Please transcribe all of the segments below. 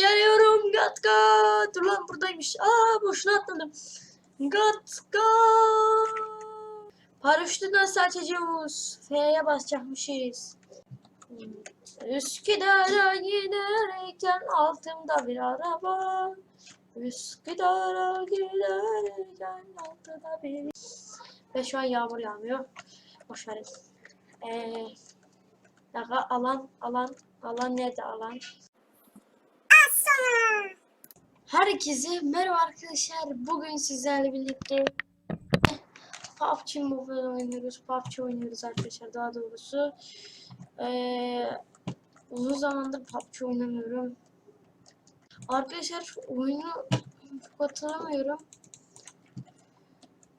Geliyorum Gatka. Dur lan buradaymış. Aa boşuna atladım. Gatka. Paraşütü nasıl açacağız? F'ye basacakmışız. Üsküdar'a giderken altımda bir araba. Üsküdar'a giderken altında bir... Ve şu an yağmur yağmıyor. Boş verin. Ee, alan, alan, alan nerede alan? Herkese merhaba arkadaşlar. Bugün sizlerle birlikte PUBG Mobile oynuyoruz. PUBG oynuyoruz arkadaşlar daha doğrusu. Ee, uzun zamandır PUBG oynamıyorum. Arkadaşlar oyunu çok hatırlamıyorum.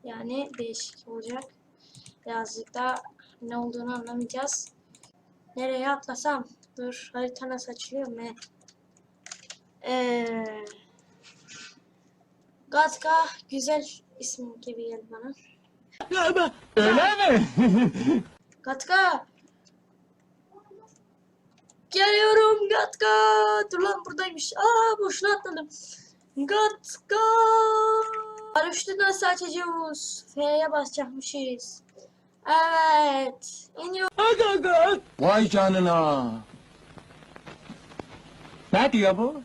Yani değişik olacak. Birazcık daha ne olduğunu anlamayacağız. Nereye atlasam? Dur harita nasıl açılıyor mu? Eee Gatka güzel isim gibi geldi bana. Öyle mi? Gatka! Geliyorum Gatka! Dur lan buradaymış. Aa boşuna atladım. Gatka! Paraşütü nasıl açacağız? F'ye basacakmışız. Evet. İniyor. Vay canına. Ne diyor bu?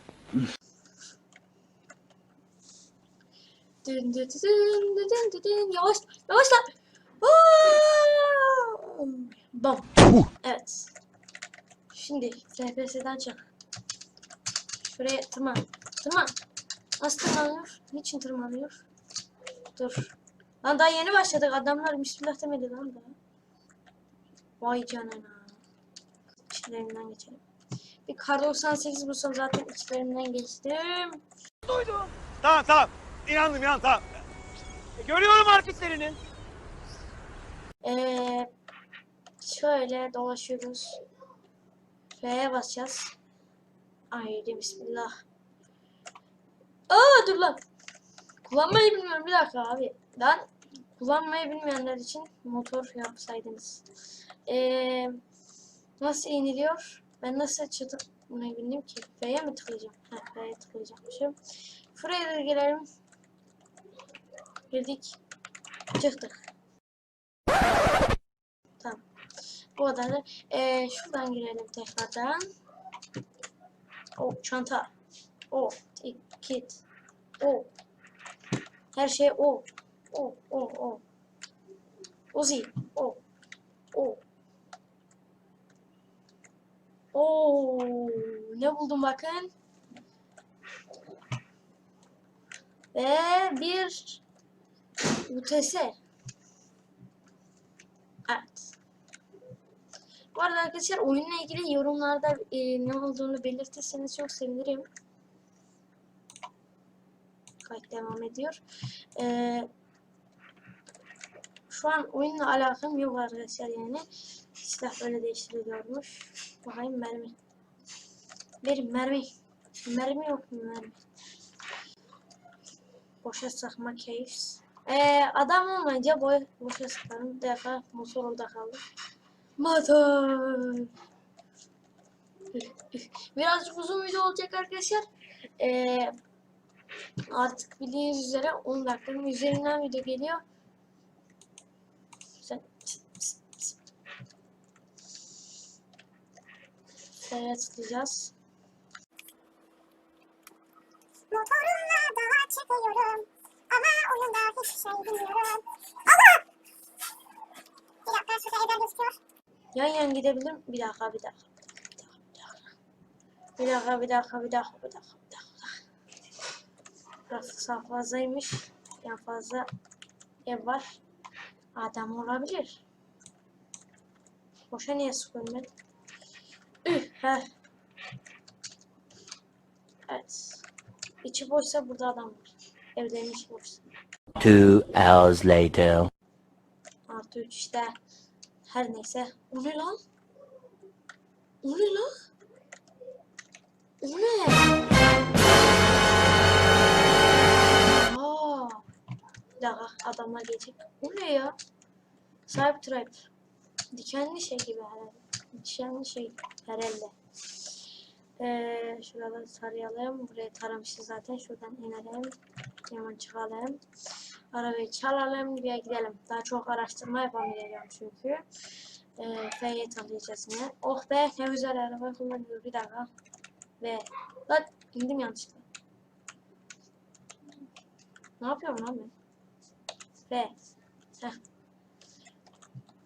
Yavaş, yavaş lan. Aa! Bam. Evet. Şimdi FPS'den çık. Şuraya tırman. Tırman. Nasıl tırmanıyor? Niçin tırmanıyor? Dur. Lan daha yeni başladık. Adamlar bismillah demedi lan daha. Vay canına. İçlerinden geçelim. Bir kar 98 bulsam zaten içlerinden geçtim. Tamam tamam. İnandım inandım tamam. E, Görüyorum hareketlerini. Ee, şöyle dolaşıyoruz. F'ye basacağız. Haydi bismillah. Aa dur lan. Kullanmayı bilmiyorum bir dakika abi. Lan kullanmayı bilmeyenler için motor yapsaydınız. Ee, nasıl iniliyor? Ben nasıl çıtık bunu bildim ki. F'ye mi tıklayacağım? Heh, F'ye tıklayacakmışım. Şuraya da girelim. Girdik. Çıktık. Tamam. Bu kadar da. Ee, şuradan girelim tekrardan. O çanta. O kit. O. Her şey o. O o o. Uzi. O. O. Oo, ne buldum bakın. Ve bir UTS. Evet. Bu arada arkadaşlar oyunla ilgili yorumlarda e, ne olduğunu belirtirseniz çok sevinirim. Kayıt devam ediyor. Ee, şu an oyunla alakam yok arkadaşlar yani. Silah böyle değiştiriliyormuş. Bakayım mermi. Verin mermi. Mermi yok mu mermi? Boşa sıkma keyif. Ee, adam olmayınca boy, boşa sıkarım. Bir dakika motor orada kaldı. Motor. Birazcık uzun video olacak arkadaşlar. Ee, artık bildiğiniz üzere 10 dakikanın üzerinden video geliyor. Sen Şöyle. Motorumla dağa çıkıyorum. Ama oyunda hiçbir şey bilmiyorum. Allah! Bir dakika şurada evden gözüküyor. Yan yan gidebilirim. Bir dakika, bir dakika. Bir dakika, bir dakika, bir dakika, bir dakika, bir dakika. Grafik sağ fazlaymış. Yani fazla ev var. Adam olabilir. Boşa niye ben? Üh, heh. Evet. İçi boşsa burada adam var. Evlerin içi boşsa. Two hours later. Artı 3 işte. Her neyse. O lan? O lan? O ne? Aa. Bir adamlar gelecek. O ne ya? Cybertrap. Dikenli şey gibi herhalde. Dikenli şey herhalde. Ee, şurada tarayalım. Burayı taramışız zaten. Şuradan inelim. Hemen çıkalım. Arabayı çalalım. Bir gidelim. Daha çok araştırma yapamayacağım çünkü. F'ye tanıyacağız yine. Oh be ne güzel araba kullanıyor. Bir dakika. Ve lan indim yanlışlıkla. Ne yapıyorum lan ben? Ve Heh.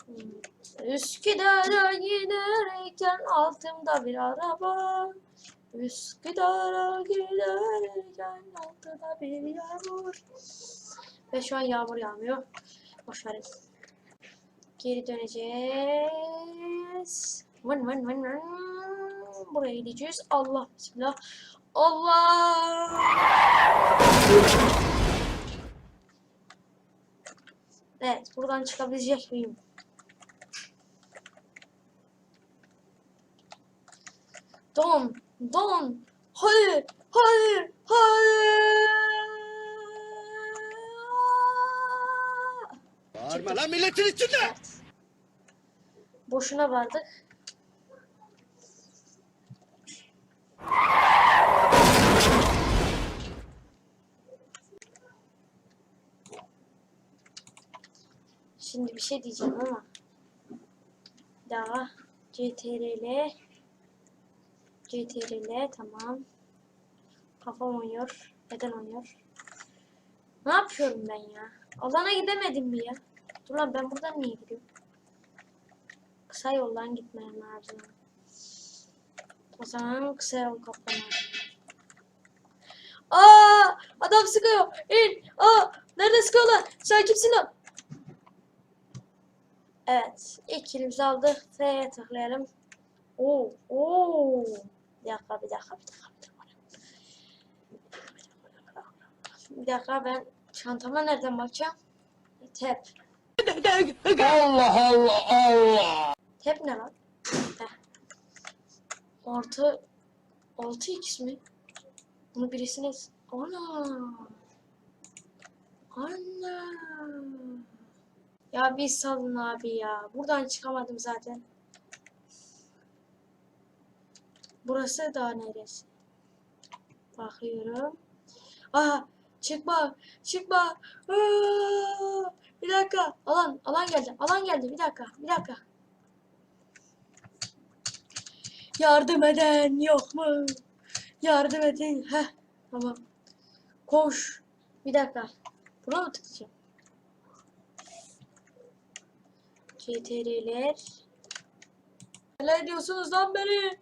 Hmm. Üsküdar'a giderken altımda bir araba. Üsküdar'a giderken altında bir yağmur. Ve şu an yağmur yağmıyor. Boş verin. Geri döneceğiz. Vın vın vın vın. Buraya gideceğiz. Allah bismillah. Allah. Evet buradan çıkabilecek miyim? Don, don, hayır, hayır, hayır. Bağırma lan milletin içinde. Evet. Boşuna vardık. Şimdi bir şey diyeceğim ama daha CTRL CTRL tamam. Kafam oynuyor. Neden oynuyor? Ne yapıyorum ben ya? Alana gidemedim mi ya? Dur lan ben buradan niye gidiyorum kısa yoldan gitmem lazım. O zaman kısa yol kaplamam Aa! Adam sıkıyor. İn. Aa! Nerede sıkıyorlar? Sen kimsin lan? Evet, ilk kilimizi aldık. F'ye tıklayalım. Oo, oo. Bir dakika, bir dakika, bir dakika. Bir dakika, bir dakika ben çantama nereden bakacağım? Tep. Allah Allah Allah. Tep ne lan? Heh. Artı 6x mi? Bunu birisine... Ana! Ana! Ya bir salın abi ya. Buradan çıkamadım zaten. Burası da neresi? Bakıyorum. Aha! Çıkma! Çıkma! Aa! Bir dakika. Alan, alan geldi. Alan geldi. Bir dakika. Bir dakika. Yardım eden yok mu? Yardım edin. Heh. Tamam. Koş. Bir dakika. Buna mı tıklayacağım? CTR'ler. Ne diyorsunuz lan beni?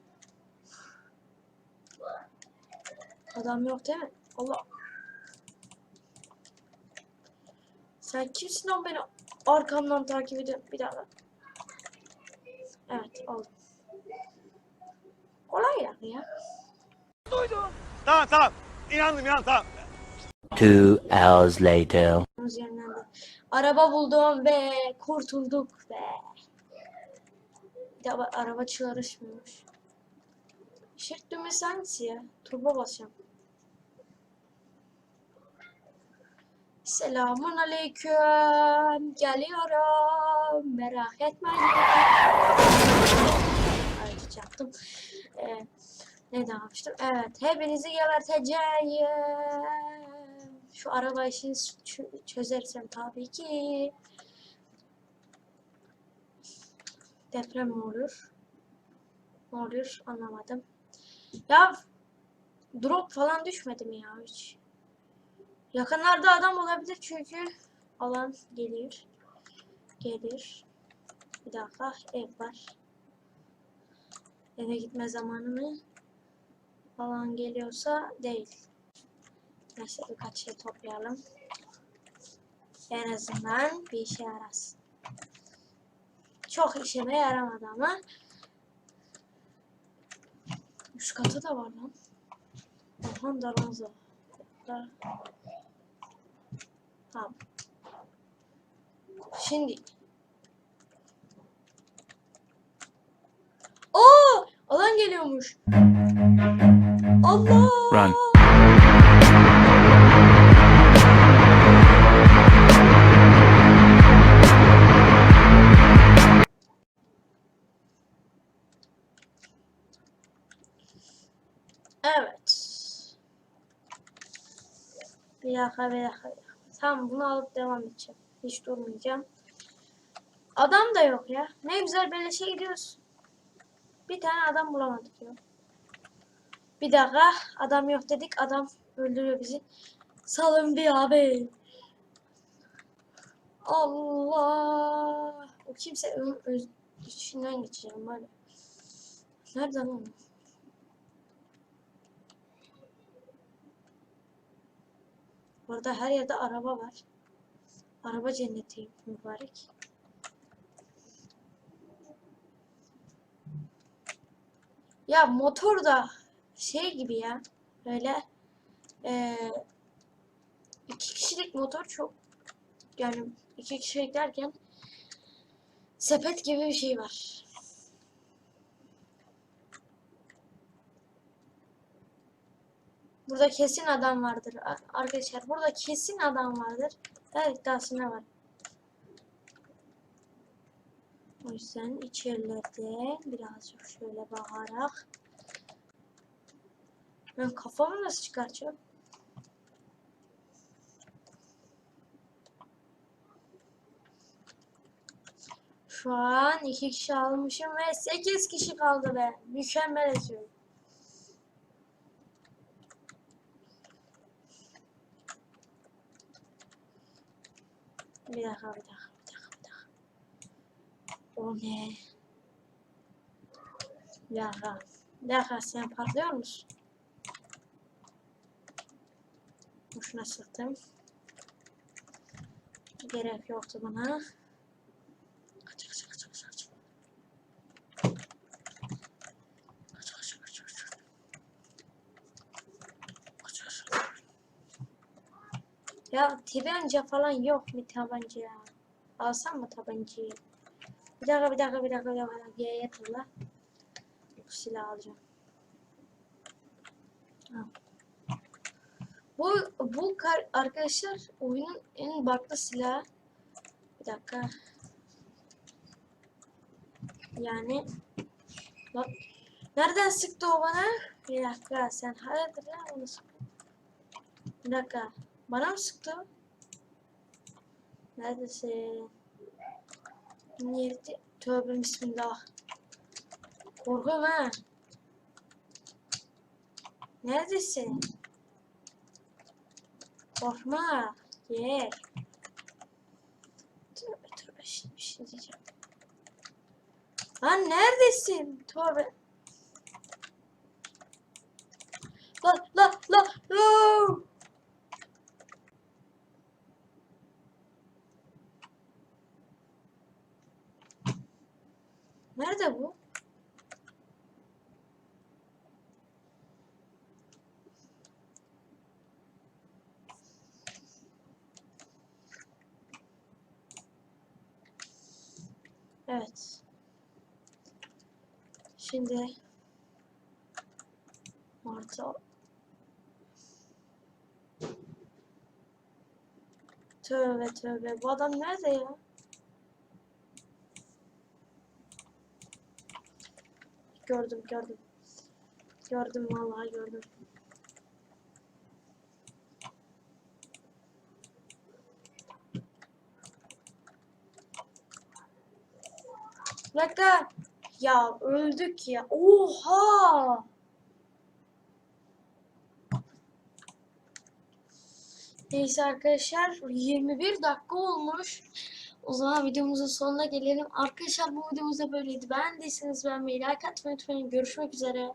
Adam yok değil mi? Allah. Sen kimsin lan beni arkamdan takip ediyorsun? Bir dakika. Evet aldım. Kolay yani ya. Tamam tamam. İnandım inandım tamam. Two hours later. Araba buldum ve kurtulduk be. Bir de ba- araba çalışmıyormuş. Shift düğmesi hangisi ya? Turbo basacağım. Selamun aleyküm. Geliyorum. Merak etmeyin. Ayrıca yaptım. Ee, ne yapmıştım? Evet. Hepinizi geberteceğim. Şu araba işini çözersem tabii ki. Deprem mi olur? Ne oluyor? Anlamadım. Ya drop falan düşmedi mi ya hiç? Yakınlarda adam olabilir çünkü alan geliyor. Gelir. Bir dakika ev var. Eve gitme zamanı mı? Alan geliyorsa değil. Neyse birkaç şey toplayalım. En azından bir işe yarasın. Çok işime yaramadı ama. Üst katı da var lan. Orhan Daranza. Da- Tamam. Şimdi. Aa! Alan geliyormuş. Allah! Run. Evet. Bir dakika, bir dakika, bir dakika. Tamam bunu alıp devam edeceğim. Hiç durmayacağım. Adam da yok ya. Ne güzel beleşe gidiyoruz. Bir tane adam bulamadık ya. Bir dakika. Adam yok dedik. Adam öldürüyor bizi. Salın bir abi. Allah. O kimse ön, öz, içinden geçeceğim böyle. Nerede lan? Burada her yerde araba var. Araba cenneti mübarek. Ya motor da şey gibi ya. Böyle eee iki kişilik motor çok yani iki kişilik derken sepet gibi bir şey var. Burada kesin adam vardır arkadaşlar. Burada kesin adam vardır. Evet iddiasına var. O yüzden içerilerde birazcık şöyle bakarak ben kafamı nasıl çıkartacağım? Şu an iki kişi almışım ve sekiz kişi kaldı be. Mükemmel esiyorum. Bir dakika, bir dakika, bir dakika, bir dakika. O ne? Bir dakika. Bir dakika sen patlıyor musun? Boşuna sıktım. Gerek yoktu bana. Ya tabanca falan yok mu tabanca ya? Alsam mı tabancayı? Bir dakika bir dakika bir dakika bir dakika. G'ye tıkla. Bu silahı alacağım. Ha. Bu bu arkadaşlar oyunun en baklı silahı. Bir dakika. Yani bak nereden sıktı o bana? Bir dakika sen hayırdır ya onu sıktı. Bir dakika. Bana mı sıktı? Neredesin? Nerede? Tövbe bismillah. Korkuyorum ha. Neredesin? Korkma. Gel. Tövbe tövbe şimdi bir şey diyeceğim. Lan neredesin? Tövbe. La la la la. Nerede bu? Evet. Şimdi orta Tövbe tövbe. Bu adam nerede ya? Gördüm gördüm. Gördüm vallahi gördüm. Bir dakika. Ya öldük ya. Oha! Neyse arkadaşlar 21 dakika olmuş. O zaman videomuzun sonuna gelelim. Arkadaşlar bu videomuz da böyleydi. Beğendiyseniz beğenmeyi, like atmayı unutmayın. Görüşmek üzere.